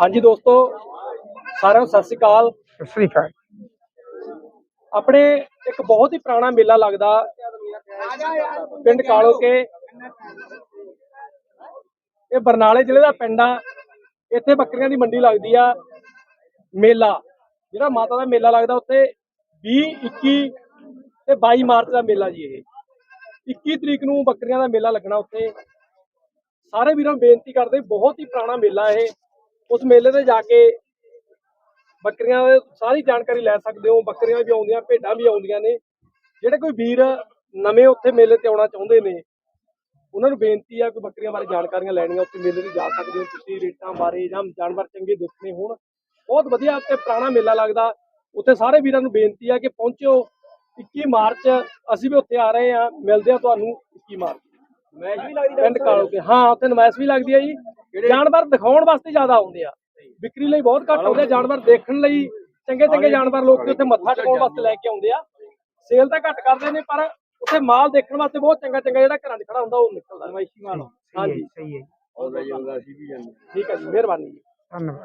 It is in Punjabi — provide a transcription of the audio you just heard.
ਹਾਂਜੀ ਦੋਸਤੋ ਸਾਰਿਆਂ ਨੂੰ ਸਤਿ ਸ੍ਰੀ ਅਕਾਲ। ਸਤਿ ਸ੍ਰੀ ਅਕਾਲ। ਆਪਣੇ ਇੱਕ ਬਹੁਤ ਹੀ ਪੁਰਾਣਾ ਮੇਲਾ ਲੱਗਦਾ ਪਿੰਡ ਕਾਲੋਕੇ। ਇਹ ਬਰਨਾਲੇ ਜ਼ਿਲ੍ਹੇ ਦਾ ਪਿੰਡ ਆ। ਇੱਥੇ ਬੱਕਰੀਆਂ ਦੀ ਮੰਡੀ ਲੱਗਦੀ ਆ। ਮੇਲਾ ਜਿਹੜਾ ਮਾਤਾ ਦਾ ਮੇਲਾ ਲੱਗਦਾ ਉੱਥੇ 20 21 ਤੇ 22 ਮਾਰਚ ਦਾ ਮੇਲਾ ਜੀ ਇਹ। 21 ਤਰੀਕ ਨੂੰ ਬੱਕਰੀਆਂ ਦਾ ਮੇਲਾ ਲੱਗਣਾ ਉੱਥੇ। ਸਾਰੇ ਵੀਰਾਂ ਨੂੰ ਬੇਨਤੀ ਕਰਦੇ, ਬਹੁਤ ਹੀ ਪੁਰਾਣਾ ਮੇਲਾ ਇਹ। ਉਸ ਮੇਲੇ ਤੇ ਜਾ ਕੇ ਬੱਕਰੀਆਂ ਦੀ ਸਾਰੀ ਜਾਣਕਾਰੀ ਲੈ ਸਕਦੇ ਹੋ। ਬੱਕਰੀਆਂ ਵੀ ਆਉਂਦੀਆਂ, ਭੇਡਾਂ ਵੀ ਆਉਂਦੀਆਂ ਨੇ। ਜਿਹੜੇ ਕੋਈ ਵੀਰ ਨਵੇਂ ਉੱਥੇ ਮੇਲੇ ਤੇ ਆਉਣਾ ਚਾਹੁੰਦੇ ਨੇ, ਉਹਨਾਂ ਨੂੰ ਬੇਨਤੀ ਆ ਕਿ ਬੱਕਰੀਆਂ ਬਾਰੇ ਜਾਣਕਾਰੀਆਂ ਲੈਣੀਆਂ। ਉੱਥੇ ਮੇਲੇ ਤੇ ਜਾ ਸਕਦੇ ਹੋ ਤੁਸੀਂ, ਰੇਟਾਂ ਬਾਰੇ ਜਾਂ ਜਾਨਵਰ ਚੰਗੇ ਦੇਖਣੇ ਹੋਣ। ਬਹੁਤ ਵਧੀਆ ਤੇ ਪੁਰਾਣਾ ਮੇਲਾ ਲੱਗਦਾ। ਉੱਥੇ ਸਾਰੇ ਵੀਰਾਂ ਨੂੰ ਬੇਨਤੀ ਆ ਕਿ ਪਹੁੰਚੋ। 21 ਮਾਰਚ ਅਸੀਂ ਵੀ ਉੱਥੇ ਆ ਰਹੇ ਆ ਮਿਲਦੇ ਆ ਤੁਹਾਨੂੰ 21 ਮਾਰਚ। ਨਮਾਇਸ਼ ਵੀ ਲੱਗਦੀ ਪਿੰਡ ਕਾਲੋ ਕੇ ਹਾਂ ਉੱਥੇ ਨਮਾਇਸ਼ ਵੀ ਲੱਗਦੀ ਆ ਜੀ ਜਾਨਵਰ ਦਿਖਾਉਣ ਵਾਸਤੇ ਜ਼ਿਆਦਾ ਆਉਂਦੇ ਆ ਵਿਕਰੀ ਲਈ ਬਹੁਤ ਘੱਟ ਆਉਂਦੇ ਆ ਜਾਨਵਰ ਦੇਖਣ ਲਈ ਚੰਗੇ ਚੰਗੇ ਜਾਨਵਰ ਲੋਕ ਉੱਥੇ ਮੱਥਾ ਟਿਕਾਉਣ ਵਾਸਤੇ ਲੈ ਕੇ ਆਉਂਦੇ ਆ ਸੇਲ ਤਾਂ ਘੱਟ ਕਰਦੇ ਨੇ ਪਰ ਉੱਥੇ ਮਾਲ ਦੇਖਣ ਵਾਸਤੇ ਬਹੁਤ ਚੰਗਾ ਚੰਗਾ ਜਿਹੜਾ ਘਰਾਂ 'ਚ ਖੜਾ ਹੁੰਦਾ ਉਹ ਨਿਕਲਦਾ ਨਮਾਇਸ਼ੀ ਮਾਲ ਹਾਂਜੀ ਸਹੀ ਹੈ ਠੀਕ ਹੈ ਜੀ ਮਿਹਰਬਾਨੀ ਜੀ ਧੰਨਵਾਦ